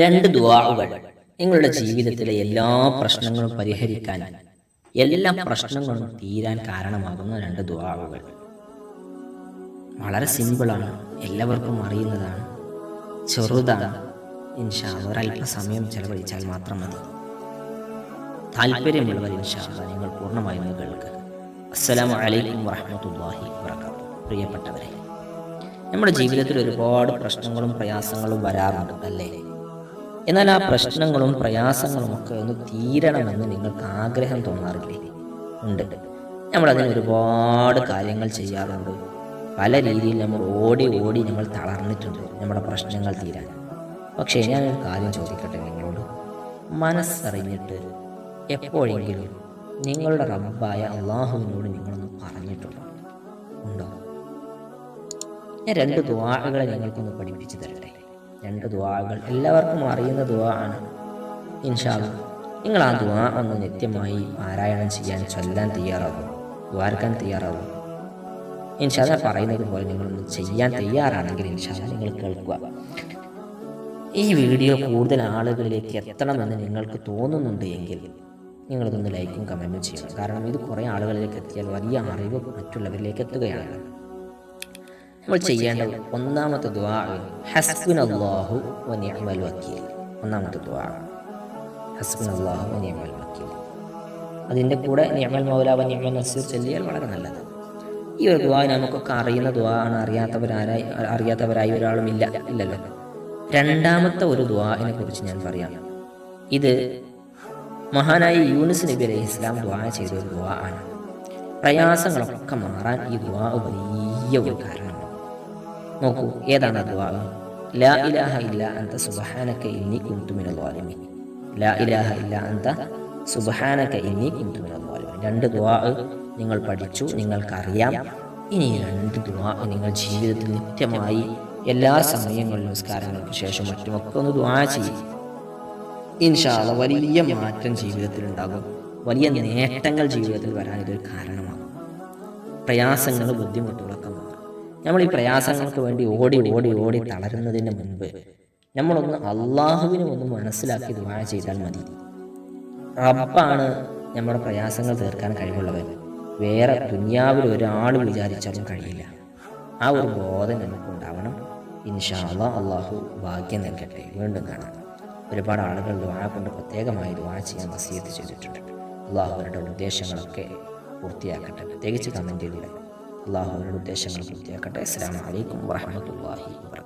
രണ്ട് ദ്വാവുകൾ നിങ്ങളുടെ ജീവിതത്തിലെ എല്ലാ പ്രശ്നങ്ങളും പരിഹരിക്കാൻ എല്ലാ പ്രശ്നങ്ങളും തീരാൻ കാരണമാകുന്ന രണ്ട് ദ്വാവുകൾ വളരെ സിമ്പിളാണ് എല്ലാവർക്കും അറിയുന്നതാണ്. ചെറുതാണ് ഇൻഷാ ഒരല്പസമയം ചെലവഴിച്ചാൽ മാത്രം മതി. താല്പര്യമുള്ളവർ ഇൻഷാ നിങ്ങൾ പൂർണമായും കേൾക്കുക. അസ്സലാമു അലൈക്കും വറഹമത്തല്ലാഹി വബറകാതുഹു. പ്രിയപ്പെട്ടവരെ നമ്മുടെ ജീവിതത്തിൽ ഒരുപാട് പ്രശ്നങ്ങളും പ്രയാസങ്ങളും വരാറുണ്ട് അല്ലേ? എന്നാൽ ആ പ്രശ്നങ്ങളും പ്രയാസങ്ങളും ഒക്കെ ഒന്ന് തീരണമെന്ന് നിങ്ങൾക്ക് ആഗ്രഹം തോന്നാറില്ലേ? ഉണ്ട്. നമ്മളതിന് ഒരുപാട് കാര്യങ്ങൾ ചെയ്യാറുണ്ട്. പല രീതിയിൽ നമ്മൾ ഓടി ഓടി നമ്മൾ തളർന്നിട്ടുണ്ട് നമ്മുടെ പ്രശ്നങ്ങൾ തീരാൻ. പക്ഷേ ഞാനൊരു കാര്യം ചോദിക്കട്ടെ നിങ്ങളോട്? മനസ്സറിഞ്ഞിട്ട് എപ്പോഴെങ്കിലും നിങ്ങളുടെ റബ്ബായ അള്ളാഹുവിനോട് നിങ്ങളൊന്ന് പറഞ്ഞിട്ടുണ്ടോ? ഉണ്ടോ? ഞാൻ രണ്ട് ദ്വാരകളെ നിങ്ങൾക്കൊന്ന് പഠിപ്പിച്ചു തരട്ടെ. രണ്ട് ദുവാകൾ എല്ലാവർക്കും അറിയുന്ന ദുവാ ആണ്. ഇൻഷാല്ല നിങ്ങൾ ആ ദുവാ ഒന്ന് നിത്യമായി പാരായണം ചെയ്യാൻ ചൊല്ലാൻ തയ്യാറാവും. ദ്വാരക്കാൻ തയ്യാറാവും. ഇൻഷാല്ല പറയുന്നത് പോലെ നിങ്ങളൊന്ന് ചെയ്യാൻ തയ്യാറാണെങ്കിൽ ഇൻഷാല്ല നിങ്ങൾ കേൾക്കുക. ഈ വീഡിയോ കൂടുതൽ ആളുകളിലേക്ക് എത്തണമെന്ന് നിങ്ങൾക്ക് തോന്നുന്നുണ്ട് എങ്കിൽ നിങ്ങളിതൊന്ന് ലൈക്കും കമന്റും ചെയ്യണം. കാരണം ഇത് കുറേ ആളുകളിലേക്ക് എത്തിയാൽ വലിയ അറിവ് മറ്റുള്ളവരിലേക്ക് എത്തുകയാണ്. നമ്മൾ ചെയ്യേണ്ടത് ഒന്നാമത്തെ ദ്വാ ഒന്നാമത്തെ അതിന്റെ കൂടെ നിയമൽ മൗല വനിയമൽ നസീർ ചൊല്ലിയാൽ വളരെ നല്ലത്. ഈ ഒരു ദ്വാ നമുക്കൊക്കെ അറിയുന്ന ദ്വാ ആണ്. അറിയാത്തവരാരായി അറിയാത്തവരായി ഒരാളും ഇല്ല ഇല്ലല്ലോ. രണ്ടാമത്തെ ഒരു ദ്വാനെ കുറിച്ച് ഞാൻ പറയാം. ഇത് മഹാനായ യൂനിസ് നബി അലൈഹി ഇസ്ലാം ദ്വാ ചെയ്ത ഒരു ദ്വാ ആണ്. പ്രയാസങ്ങളൊക്കെ മാറാൻ ഈ ദ്വാ വലിയ കാരണമാണ് നോക്കൂ ഏതാണ് ദുആ ലാ ഇലാഹ ഇല്ല സുബ്ഹാനക ഇന്നി മിനൽ ലാ ഇലാഹ ഇല്ല സുബ്ഹാനക ഇന്നി മിനൽ രണ്ട് ദുആ നിങ്ങൾ പഠിച്ചു നിങ്ങൾക്കറിയാം. ഇനി രണ്ട് ദുവാ നിങ്ങൾ ജീവിതത്തിൽ നിത്യമായി എല്ലാ സമയങ്ങളിലും നിസ്കാരങ്ങൾക്ക് ശേഷം മറ്റുമൊക്കെ ഒന്ന് ദുവാ ചെയ്യും. ഇൻഷാല്ല വലിയ മാറ്റം ജീവിതത്തിൽ ഉണ്ടാകും. വലിയ നേട്ടങ്ങൾ ജീവിതത്തിൽ വരാൻ ഇതൊരു കാരണമാകും. പ്രയാസങ്ങൾ ബുദ്ധിമുട്ടുകളൊക്കെ നമ്മൾ ഈ പ്രയാസങ്ങൾക്ക് വേണ്ടി ഓടി ഓടി ഓടി തളരുന്നതിന് മുൻപ് നമ്മളൊന്ന് അള്ളാഹുവിനെ ഒന്ന് മനസ്സിലാക്കി ദുആ ചെയ്താൽ മതി. റബ്ബാണ് നമ്മുടെ പ്രയാസങ്ങൾ തീർക്കാൻ കഴിവുള്ളവൻ. വേറെ ദുനിയാവിൽ ഒരാൾ വിചാരിച്ചാലും കഴിയില്ല. ആ ഒരു ബോധം നമുക്ക് ഉണ്ടാവണം. ഇൻഷാല്ല അള്ളാഹു ഭാഗ്യം നൽകട്ടെ. വീണ്ടും കാണാം. ഒരുപാട് ആളുകൾ ദുആ കൊണ്ട് പ്രത്യേകമായി ദുആ ചെയ്യാൻ വസീത്ത് ചെയ്തിട്ടുണ്ട്. അള്ളാഹു ഉദ്ദേശങ്ങളൊക്കെ പൂർത്തിയാക്കട്ടെ. പ്രത്യേകിച്ച് കമന്റിലൂടെ അള്ളാഹു അവരുടെ ഉദ്ദേശങ്ങൾ പൂർത്തിയാക്കട്ടെ. അസ്സാം വലൈക്കും വാഹമത്തല്ലാഹി വാബർക്കാത്തു